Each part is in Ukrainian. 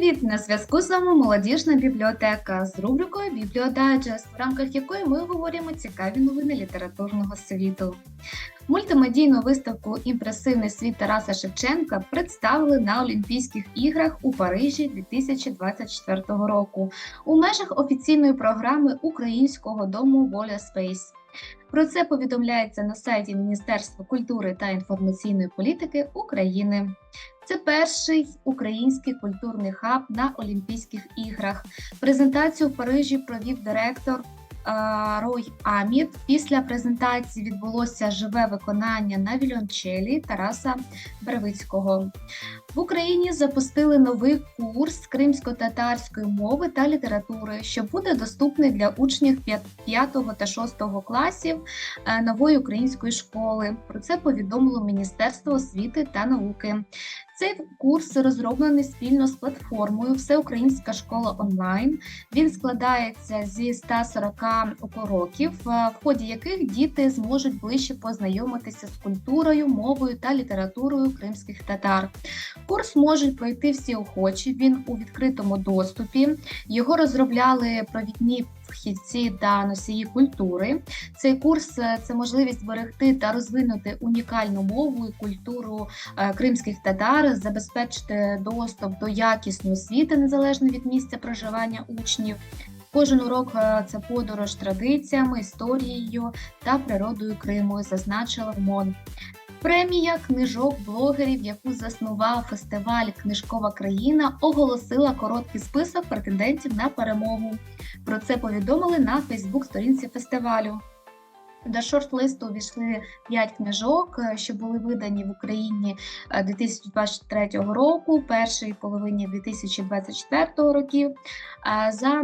Привіт! На зв'язку з вами молодіжна бібліотека з рубрикою Бібліодайджест, в рамках якої ми говоримо цікаві новини літературного світу. Мультимедійну виставку Імпресивний світ Тараса Шевченка представили на Олімпійських іграх у Парижі 2024 року у межах офіційної програми Українського дому Воля Спейс. Про це повідомляється на сайті Міністерства культури та інформаційної політики України. Це перший український культурний хаб на Олімпійських іграх. Презентацію в Парижі провів директор Рой Амід. Після презентації відбулося живе виконання на віолончелі Тараса Беревицького. В Україні запустили новий курс кримсько-татарської мови та літератури, що буде доступний для учнів 5 та 6 класів е, нової української школи. Про це повідомило Міністерство освіти та науки. Цей курс розроблений спільно з платформою Всеукраїнська школа онлайн. Він складається зі 140 уроків, е, в ході яких діти зможуть ближче познайомитися з культурою, мовою та літературою кримських татар. Курс можуть пройти всі охочі. Він у відкритому доступі. Його розробляли провідні фахівці та носії культури. Цей курс е, це можливість зберегти та розвинути унікальну мову і культуру е, кримських татар, забезпечити доступ до якісної освіти незалежно від місця проживання учнів. Кожен урок е, це подорож традиціями, історією та природою Криму, зазначила МОН. Премія книжок блогерів, яку заснував фестиваль Книжкова країна, оголосила короткий список претендентів на перемогу. Про це повідомили на Фейсбук-сторінці фестивалю. До шорт-листу увійшли 5 книжок, е, що були видані в Україні 2023 року, першій половині 2024 років. Е, За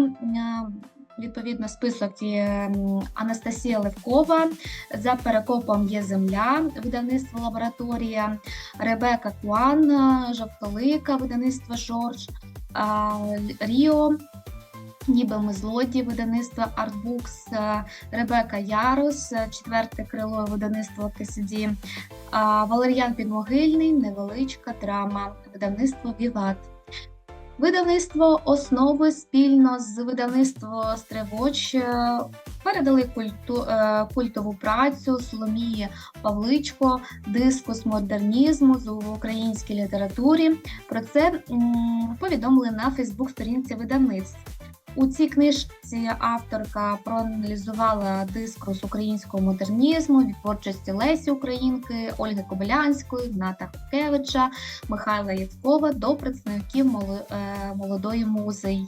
Відповідно, список Анастасія Левкова. За перекопом є земля, видавництво лабораторія, Ребека Куан, Жовтолика, видавництво Жорж, Ріо. Ніби ми злодії видавництва Артбукс, Ребека Ярос, четверте крило видавництво КСД, Валер'ян Підмогильний, невеличка драма, видавництво Віват. Видавництво основи спільно з видавництво Стревоч е, передали культу, е, культову працю Соломії Павличко, дискус модернізму з українській літературі. Про це повідомили на Фейсбук-сторінці видавництв. У цій книжці авторка проаналізувала дискурс українського модернізму від творчості Лесі Українки, Ольги Кобилянської, Гната Хукевича, Михайла Яцкова до представників е, молодої музи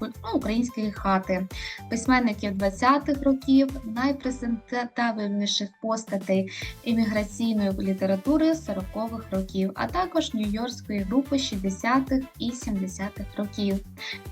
ну, української хати, письменників 20-х років, найпрезентабельніших постатей імміграційної літератури 40-х років, а також нью-йоркської групи 60-х і 70-х років.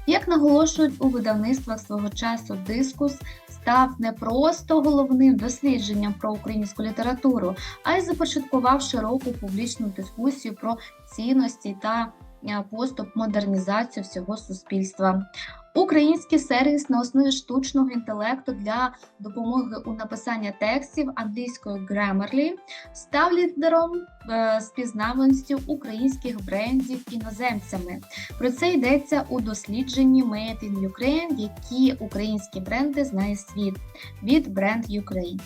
Як наголошують у видавництвах свого часу дискус став не просто головним дослідженням про українську літературу, а й започаткував широку публічну дискусію про цінності та е, поступ модернізацію всього суспільства. Український сервіс на основі штучного інтелекту для допомоги у написанні текстів англійською Grammarly став лідером е, спізнаваності українських брендів іноземцями. Про це йдеться у дослідженні Made in Ukraine, які українські бренди знає світ від бренд Ukraine.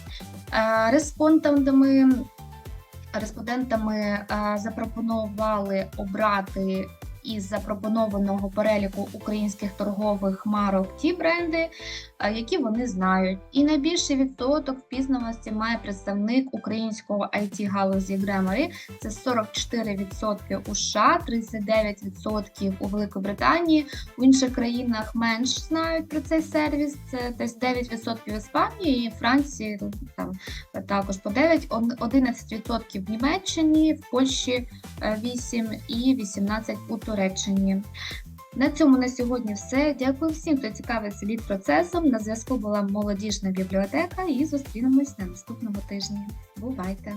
Е, респондентами Респондентами е, запропонували обрати із запропонованого переліку українських торгових марок ті бренди, які вони знають. І найбільший відсоток впізнаваності має представник українського it галузі Grammarly. Це 44% у США, 39% у Великобританії. В інших країнах менш знають про цей сервіс. Це десь 9% в Іспанії, Франції там також по 9, 11% в Німеччині, в Польщі 8 і 18% у Туреччині. На цьому на сьогодні все. Дякую всім, хто цікавився від процесом. На зв'язку була молодіжна бібліотека і зустрінемось на наступному тижні. Бувайте!